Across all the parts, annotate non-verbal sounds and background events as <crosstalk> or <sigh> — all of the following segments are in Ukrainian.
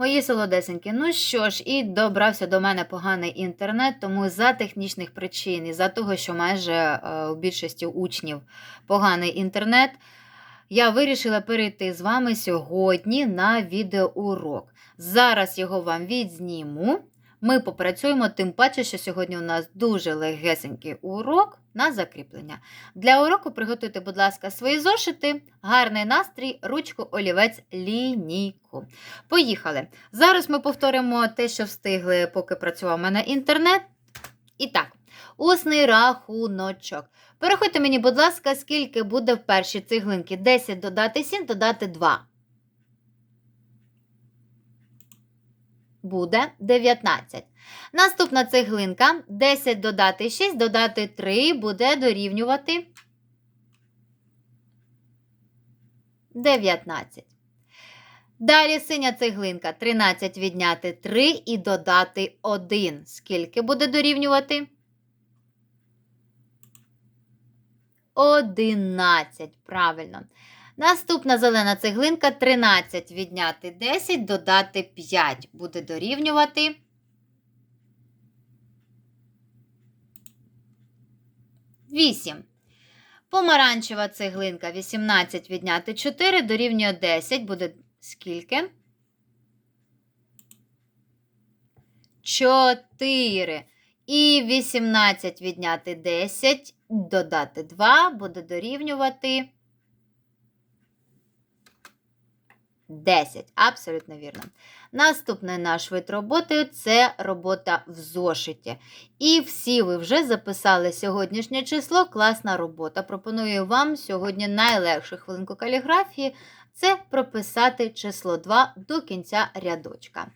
Мої солодесенькі, ну що ж, і добрався до мене поганий інтернет, тому за технічних причин і за того, що майже е, у більшості учнів поганий інтернет, я вирішила перейти з вами сьогодні на відеоурок. Зараз його вам відзніму. Ми попрацюємо, тим паче, що сьогодні у нас дуже легесенький урок на закріплення. Для уроку приготуйте, будь ласка, свої зошити, гарний настрій, ручку, олівець, лінійку. Поїхали. Зараз ми повторимо те, що встигли, поки працював мене інтернет. І так, усний рахуночок. Переходьте мені, будь ласка, скільки буде в першій цеглинці. 10 додати 7, додати 2. Буде 19. Наступна цеглинка 10 додати 6, додати 3 буде дорівнювати 19. Далі синя цеглинка 13 відняти 3 і додати 1. Скільки буде дорівнювати? 11. Правильно. Наступна зелена цеглинка 13 відняти 10, додати 5. Буде дорівнювати. Вісім. Помаранчева цеглинка 18 відняти 4 дорівнює 10. Буде скільки? 4. І 18 відняти 10, додати 2, буде дорівнювати 10. Абсолютно вірно. Наступний наш вид роботи це робота в зошиті. І всі ви вже записали сьогоднішнє число. Класна робота. Пропоную вам сьогодні найлегшу хвилинку каліграфії це прописати число 2 до кінця рядочка.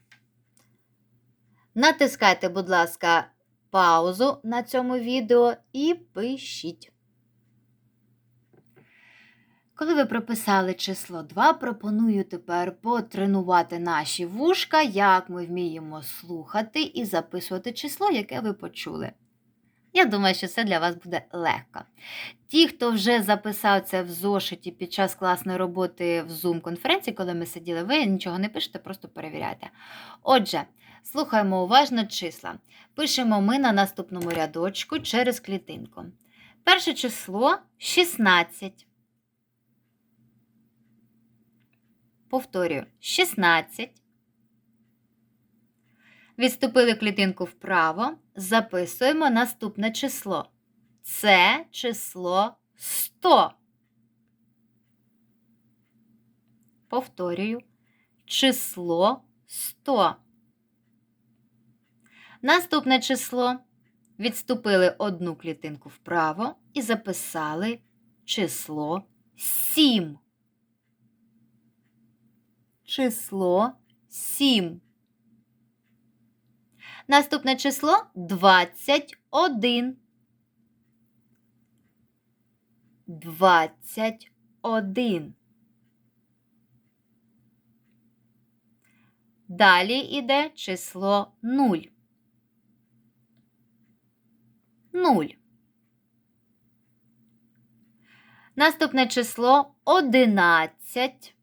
Натискайте, будь ласка, паузу на цьому відео і пишіть. Коли ви прописали число 2, пропоную тепер потренувати наші вушка, як ми вміємо слухати і записувати число, яке ви почули. Я думаю, що це для вас буде легко. Ті, хто вже записав це в зошиті під час класної роботи в Zoom-конференції, коли ми сиділи, ви нічого не пишете, просто перевіряйте. Отже, слухаємо уважно числа. Пишемо ми на наступному рядочку через клітинку. Перше число 16. Повторюю, 16. Відступили клітинку вправо, записуємо наступне число. Це число 100. Повторюю, число 100. Наступне число. Відступили одну клітинку вправо і записали число 7. Число 7. Наступне число 21. 21. Далі йде число 0. 0. Наступне число 11.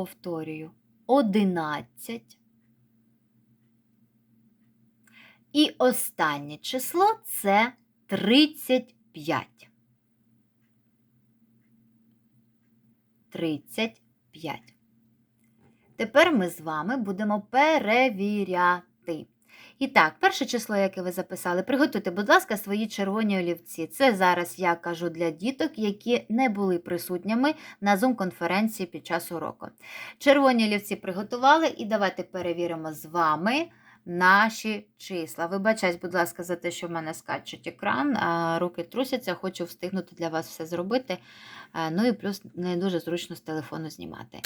Повторюю. 11. І останнє число це 35. 35. Тепер ми з вами будемо перевіряти. І так, перше число, яке ви записали, приготуйте, будь ласка, свої червоні олівці. Це зараз я кажу для діток, які не були присутніми на Zoom-конференції під час уроку. Червоні олівці приготували, і давайте перевіримо з вами наші числа. Вибачаюсь, будь ласка, за те, що в мене скачуть екран, руки трусяться, хочу встигнути для вас все зробити. Ну і плюс не дуже зручно з телефону знімати.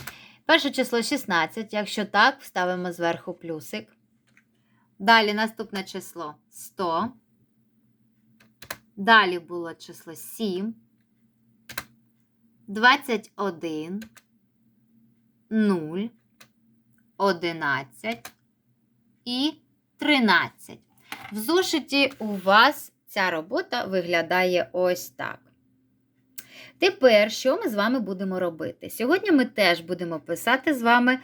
Перше число 16, якщо так, вставимо зверху плюсик. Далі наступне число 100. Далі було число 7, 21, 0, 11 і 13. В зошиті у вас ця робота виглядає ось так. Тепер, що ми з вами будемо робити? Сьогодні ми теж будемо писати з вами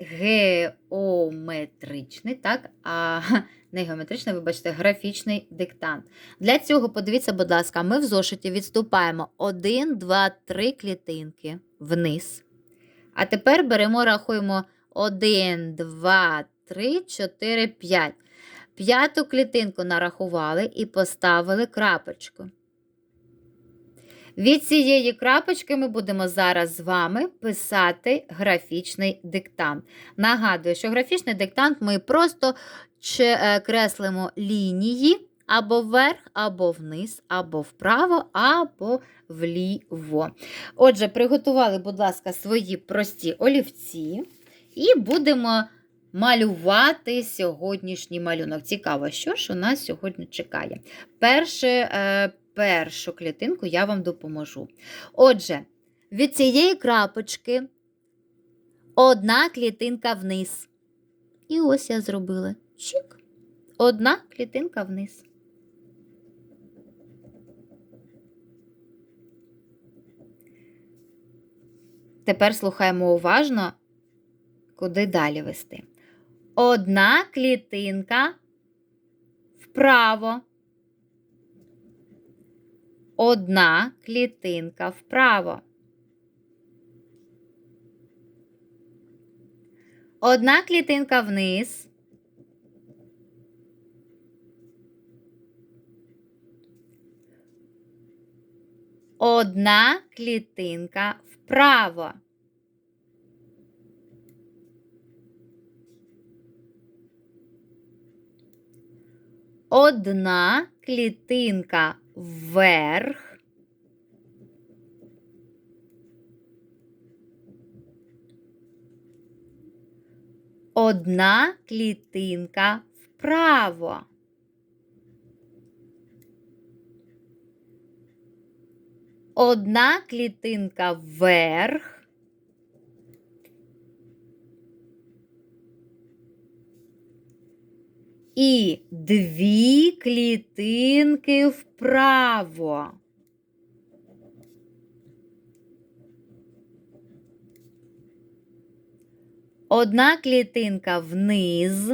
геометричний, так, а <laughs> не геометричний, вибачте, графічний диктант. Для цього, подивіться, будь ласка, ми в зошиті відступаємо 1, 2, 3 клітинки вниз. А тепер беремо, рахуємо 1, 2, 3, 4, 5. П'яту клітинку нарахували і поставили крапочку. Від цієї крапочки ми будемо зараз з вами писати графічний диктант. Нагадую, що графічний диктант ми просто е, креслимо лінії або вверх, або вниз, або вправо, або вліво. Отже, приготували, будь ласка, свої прості олівці і будемо малювати сьогоднішній малюнок. Цікаво, що ж у нас сьогодні чекає. Перше, е, Першу клітинку я вам допоможу. Отже, від цієї крапочки одна клітинка вниз. І ось я зробила чик. Одна клітинка вниз. Тепер слухаємо уважно, куди далі вести. Одна клітинка вправо. Одна клітинка вправо. Одна клітинка вниз. Одна клітинка вправо. Одна клітинка вверх. Одна клітинка вправо. Одна клітинка вверх. І дві клітинки вправо. Одна клітинка вниз.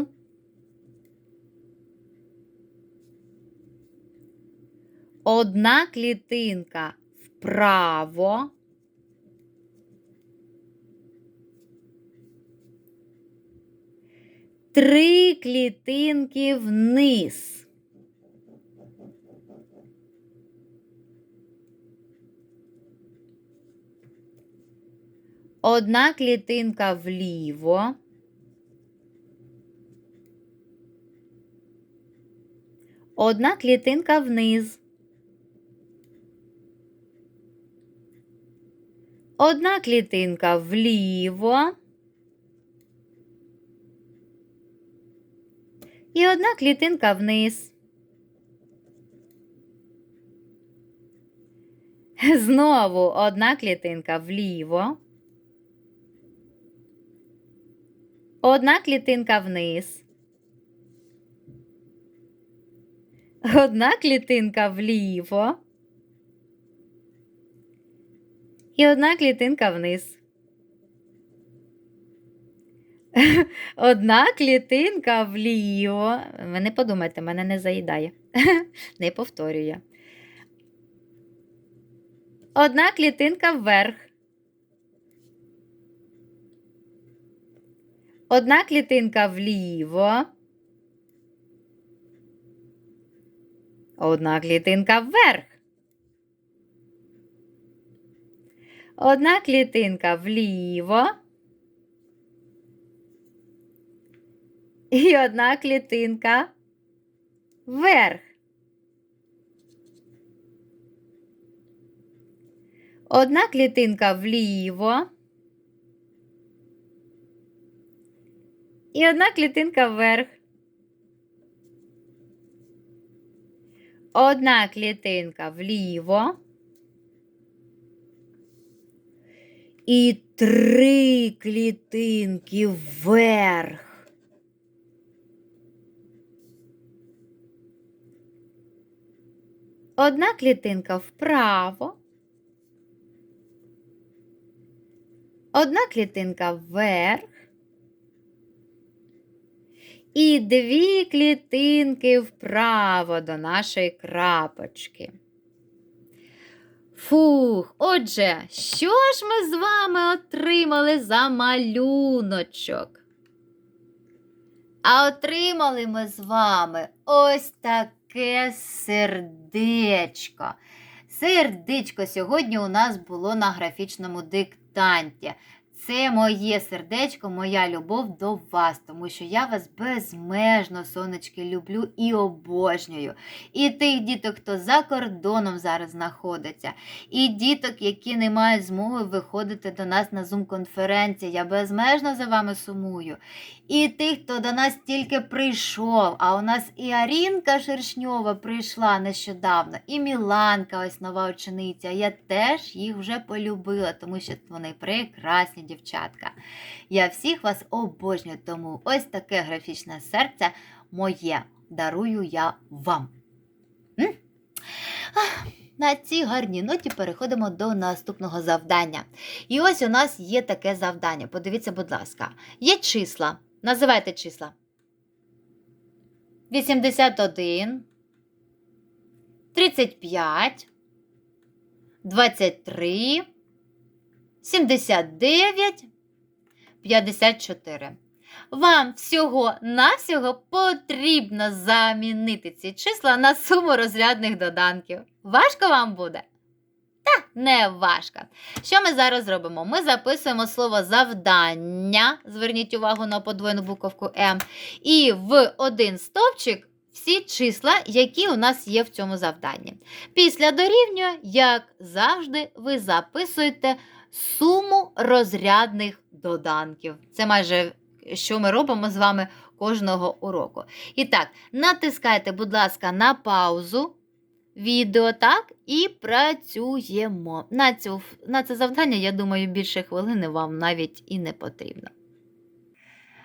Одна клітинка вправо. Три клітинки вниз. Одна клітинка вліво. Одна клітинка вниз. Одна клітинка вліво. І одна клітинка вниз. <laughs> Знову одна клітинка вліво. Одна клітинка вниз. Одна клітинка вліво. І одна клітинка вниз. <laughs> Одна клітинка вліво. Ви не подумайте, мене не заїдає. <laughs> Не повторюю. Одна клітинка вверх. Одна клітинка вліво. Одна клітинка вверх. Одна клітинка вліво. І одна клітинка вверх. Одна клітинка вліво. І одна клітинка вверх. Одна клітинка вліво. І три клітинки вверх. Одна клітинка вправо, одна клітинка вверх і дві клітинки вправо до нашої крапочки. Фух, отже, що ж ми з вами отримали за малюночок? А отримали ми з вами ось так таке сердечко. Сердечко сьогодні у нас було на графічному диктанті. Це моє сердечко, моя любов до вас, тому що я вас безмежно, сонечки, люблю і обожнюю. І тих діток, хто за кордоном зараз знаходиться, і діток, які не мають змоги виходити до нас на Zoom-конференції. Я безмежно за вами сумую. І тих, хто до нас тільки прийшов, а у нас і Арінка Шершньова прийшла нещодавно, і Міланка, ось нова учениця. Я теж їх вже полюбила, тому що вони прекрасні дівчатка. Я всіх вас обожнюю, тому ось таке графічне серце моє дарую я вам. М? На цій гарній ноті переходимо до наступного завдання. І ось у нас є таке завдання. Подивіться, будь ласка, є числа. Називайте числа. 81, 35, 23, 79, 54. Вам всього-навсього потрібно замінити ці числа на суму розрядних доданків. Важко вам буде? Та не важко. Що ми зараз робимо? Ми записуємо слово завдання. Зверніть увагу на подвоєну буковку М. І в один стовпчик всі числа, які у нас є в цьому завданні. Після дорівнює, як завжди, ви записуєте суму розрядних доданків. Це майже що ми робимо з вами кожного уроку. І так, натискайте, будь ласка, на паузу відео, так, і працюємо. На, цю, на це завдання, я думаю, більше хвилини вам навіть і не потрібно.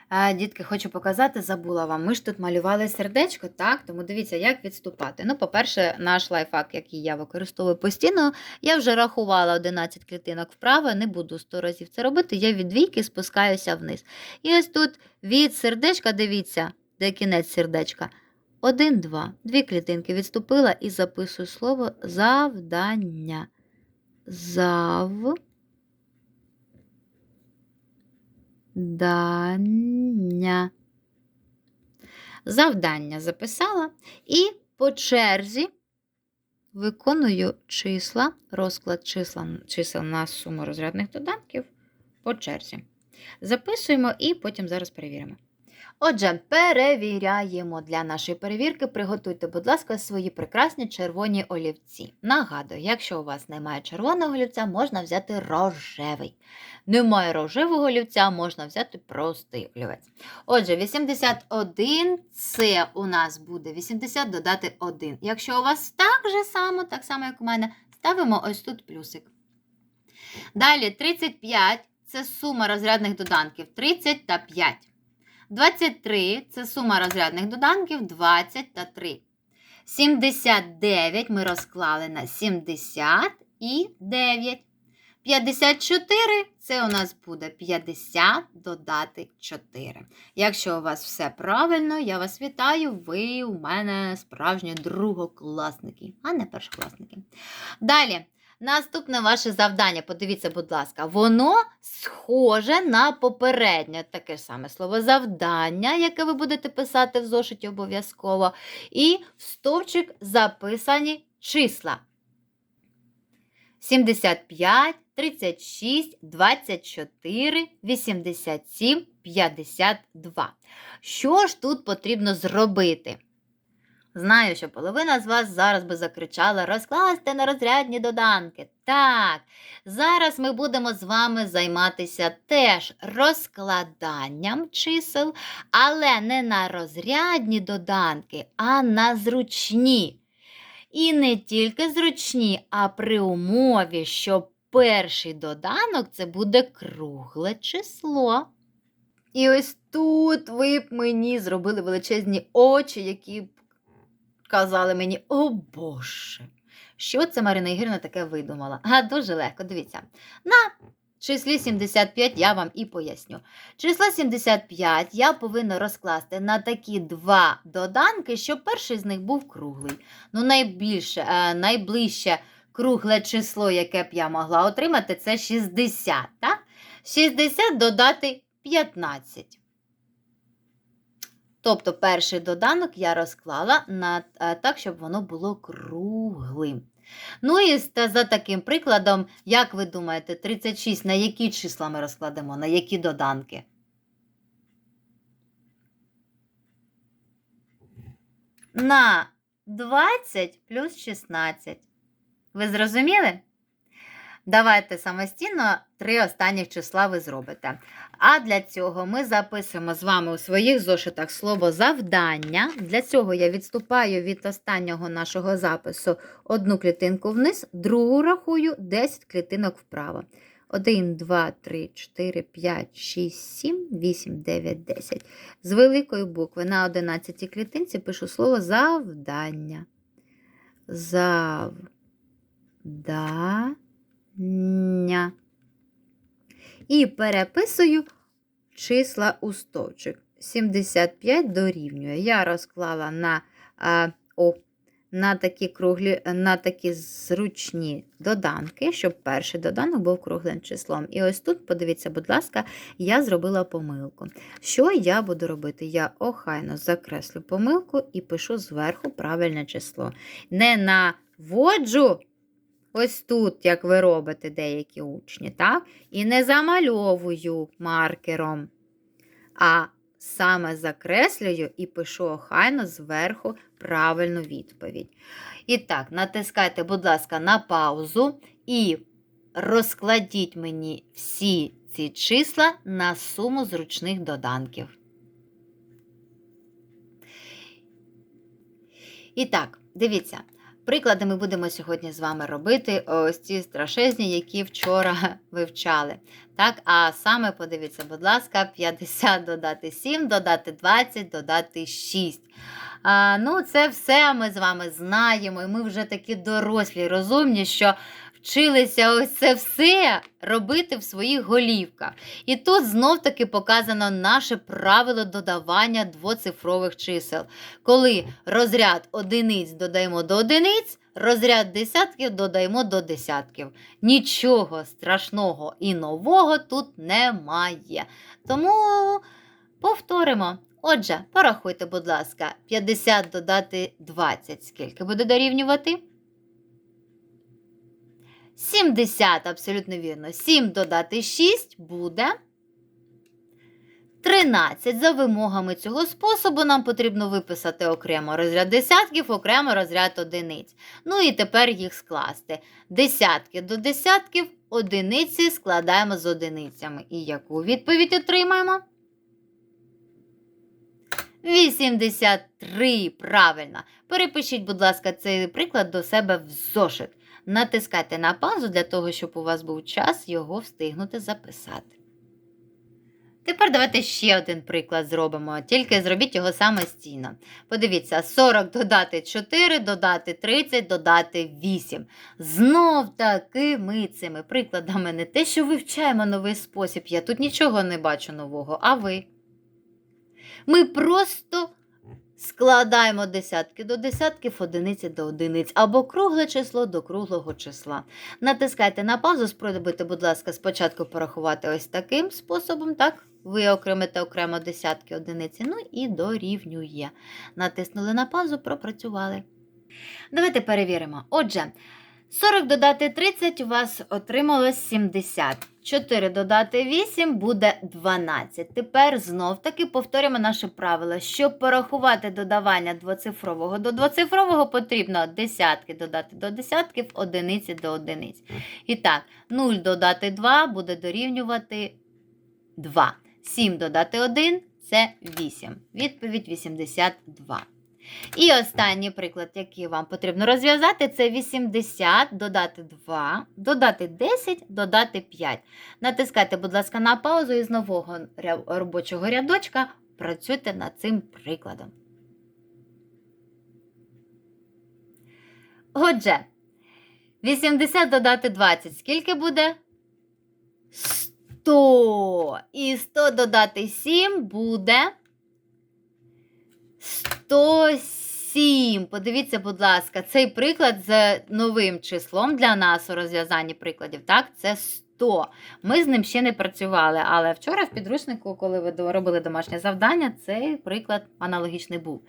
А, дітки, хочу показати, забула вам. Ми ж тут малювали сердечко, так? Тому дивіться, як відступати. Ну, по-перше, наш лайфхак, який я використовую постійно, я вже рахувала 11 клітинок вправо, не буду 100 разів це робити. Я від двійки спускаюся вниз. І ось тут від сердечка, дивіться, де кінець сердечка. Один, два. Дві клітинки відступила і записую слово завдання. Зав. Дання. Завдання записала і по черзі виконую числа, розклад числа, чисел на суму розрядних додатків по черзі. Записуємо і потім зараз перевіримо. Отже, перевіряємо для нашої перевірки. Приготуйте, будь ласка, свої прекрасні червоні олівці. Нагадую, якщо у вас немає червоного олівця, можна взяти рожевий. Немає рожевого олівця, можна взяти простий олівець. Отже, 81 це у нас буде 80 додати 1. Якщо у вас так же само, так само, як у мене, ставимо ось тут плюсик. Далі 35 це сума розрядних доданків 30 та 5. 23 це сума розрядних доданків 20 та 3. 79 ми розклали на 70 і 9. 54 це у нас буде 50 додати 4. Якщо у вас все правильно, я вас вітаю, ви у мене справжні другокласники, а не першокласники. Далі. Наступне ваше завдання, подивіться, будь ласка, воно схоже на попереднє таке саме слово завдання, яке ви будете писати в зошиті обов'язково. І в стовпчик записані числа. 75, 36, 24, 87, 52. Що ж тут потрібно зробити? Знаю, що половина з вас зараз би закричала розкласти на розрядні доданки. Так, зараз ми будемо з вами займатися теж розкладанням чисел, але не на розрядні доданки, а на зручні. І не тільки зручні, а при умові, що перший доданок це буде кругле число. І ось тут ви б мені зробили величезні очі, які казали мені, о Боже, що це Марина Ігорівна таке видумала? А дуже легко, дивіться. На числі 75 я вам і поясню. Число 75 я повинна розкласти на такі два доданки, щоб перший з них був круглий. Ну, найбільше, е, найближче кругле число, яке б я могла отримати, це 60. Так? 60 додати 15. Тобто перший доданок я розклала на, е, так, щоб воно було круглим. Ну і за таким прикладом, як ви думаєте, 36 на які числа ми розкладемо, на які доданки? На 20 плюс 16. Ви зрозуміли? Давайте самостійно три останніх числа ви зробите. А для цього ми записуємо з вами у своїх зошитах слово завдання. Для цього я відступаю від останнього нашого запису одну клітинку вниз, другу рахую 10 клітинок вправо. 1, 2, 3, 4, 5, 6, 7, 8, 9, 10. З великої букви на 11 клітинці пишу слово завдання. Завдання. І переписую числа у стовпчик. 75 дорівнює. Я розклала на, а, о, на такі круглі, на такі зручні доданки, щоб перший доданок був круглим числом. І ось тут, подивіться, будь ласка, я зробила помилку. Що я буду робити? Я охайно закреслю помилку і пишу зверху правильне число. Не наводжу ось тут, як ви робите деякі учні, так? І не замальовую маркером, а саме закреслюю і пишу охайно зверху правильну відповідь. І так, натискайте, будь ласка, на паузу і розкладіть мені всі ці числа на суму зручних доданків. І так, дивіться. Приклади ми будемо сьогодні з вами робити ось ці страшезні, які вчора <laughs> вивчали. Так, а саме подивіться, будь ласка, 50 додати 7, додати 20, додати 6. А, ну, це все ми з вами знаємо, і ми вже такі дорослі, розумні, що вчилися ось це все робити в своїх голівках. І тут знов-таки показано наше правило додавання двоцифрових чисел. Коли розряд одиниць додаємо до одиниць, розряд десятків додаємо до десятків. Нічого страшного і нового тут немає. Тому повторимо. Отже, порахуйте, будь ласка, 50 додати 20. Скільки буде дорівнювати? 70, абсолютно вірно. 7 додати 6 буде 13. За вимогами цього способу нам потрібно виписати окремо розряд десятків, окремо розряд одиниць. Ну і тепер їх скласти. Десятки до десятків, одиниці складаємо з одиницями. І яку відповідь отримаємо? 83. Правильно. Перепишіть, будь ласка, цей приклад до себе в зошит. Натискайте на паузу для того, щоб у вас був час його встигнути записати. Тепер давайте ще один приклад зробимо, тільки зробіть його самостійно. Подивіться, 40 додати 4, додати 30, додати 8. Знов таки ми цими прикладами не те, що вивчаємо новий спосіб, я тут нічого не бачу нового, а ви. Ми просто складаємо десятки до десятків, одиниці до одиниць, або кругле число до круглого числа. Натискайте на паузу, спробуйте, будь ласка, спочатку порахувати ось таким способом, так? Ви окремите окремо десятки одиниці, ну і дорівнює. Натиснули на паузу, пропрацювали. Давайте перевіримо. Отже, 40 додати 30 у вас отрималось 70. 4 додати 8 буде 12. Тепер знов таки повторюємо наше правило. Щоб порахувати додавання двоцифрового до двоцифрового, потрібно десятки додати до десятків, одиниці до одиниць. І так, 0 додати 2 буде дорівнювати 2. 7 додати 1 це 8. Відповідь 82. І останній приклад, який вам потрібно розв'язати, це 80 додати 2, додати 10, додати 5. Натискайте, будь ласка, на паузу і з нового робочого рядочка працюйте над цим прикладом. Отже, 80 додати 20. Скільки буде? 100. І 100 додати 7 буде 107. Подивіться, будь ласка, цей приклад з новим числом для нас у розв'язанні прикладів, так, це 100. Ми з ним ще не працювали, але вчора в підручнику, коли ви робили домашнє завдання, цей приклад аналогічний був.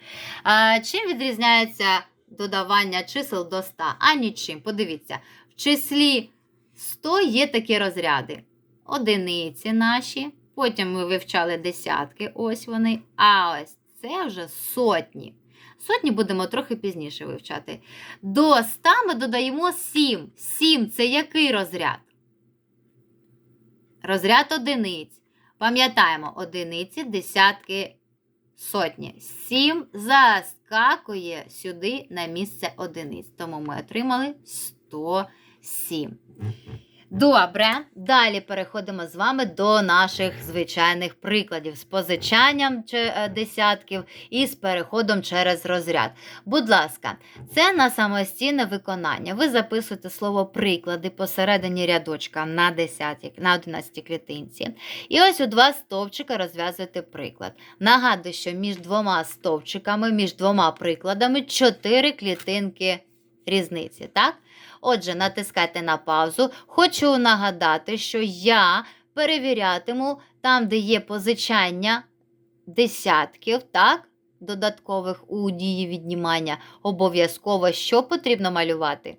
А, чим відрізняється додавання чисел до 100? А нічим. Подивіться, в числі 100 є такі розряди. Одиниці наші, потім ми вивчали десятки, ось вони. А ось це вже сотні. Сотні будемо трохи пізніше вивчати. До 100 ми додаємо 7. 7 це який розряд? Розряд одиниць. Пам'ятаємо, одиниці, десятки, сотні. 7 заскакує сюди на місце одиниць. Тому ми отримали 107. Добре, далі переходимо з вами до наших звичайних прикладів з позичанням е, десятків і з переходом через розряд. Будь ласка, це на самостійне виконання. Ви записуєте слово приклади посередині рядочка на 10, на 11 клітинці. І ось у два стовпчика розв'язуєте приклад. Нагадую, що між двома стовпчиками, між двома прикладами 4 клітинки різниці. так? Отже, натискайте на паузу. Хочу нагадати, що я перевірятиму там, де є позичання десятків, так? Додаткових у дії віднімання. Обов'язково що потрібно малювати?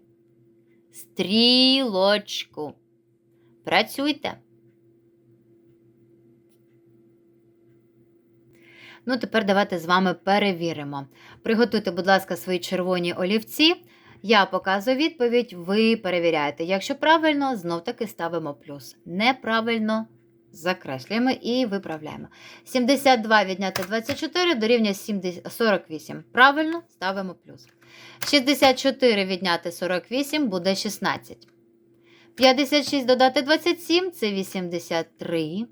Стрілочку. Працюйте. Ну, тепер давайте з вами перевіримо. Приготуйте, будь ласка, свої червоні олівці. Я показую відповідь, ви перевіряєте. Якщо правильно, знов таки ставимо плюс. Неправильно закреслюємо і виправляємо. 72 відняти 24 дорівнює 48. Правильно ставимо плюс. 64 відняти 48 буде 16. 56 додати 27 це 83.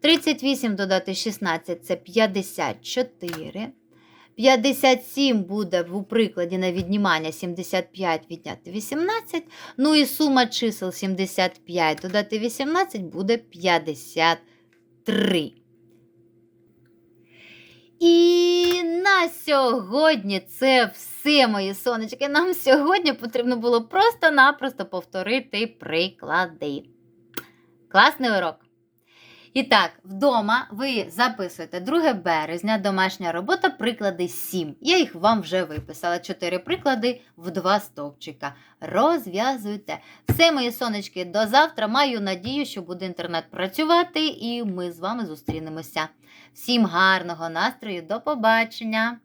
38 додати 16 це 54. 57 буде в прикладі на віднімання 75 відняти 18. Ну і сума чисел 75 додати 18 буде 53. І на сьогодні це все, мої сонечки. Нам сьогодні потрібно було просто-напросто повторити приклади. Класний урок! І так, вдома ви записуєте 2 березня, домашня робота, приклади 7. Я їх вам вже виписала. 4 приклади в 2 стовпчика. Розв'язуйте. Все, мої сонечки, до завтра. Маю надію, що буде інтернет працювати, і ми з вами зустрінемося. Всім гарного настрою, до побачення!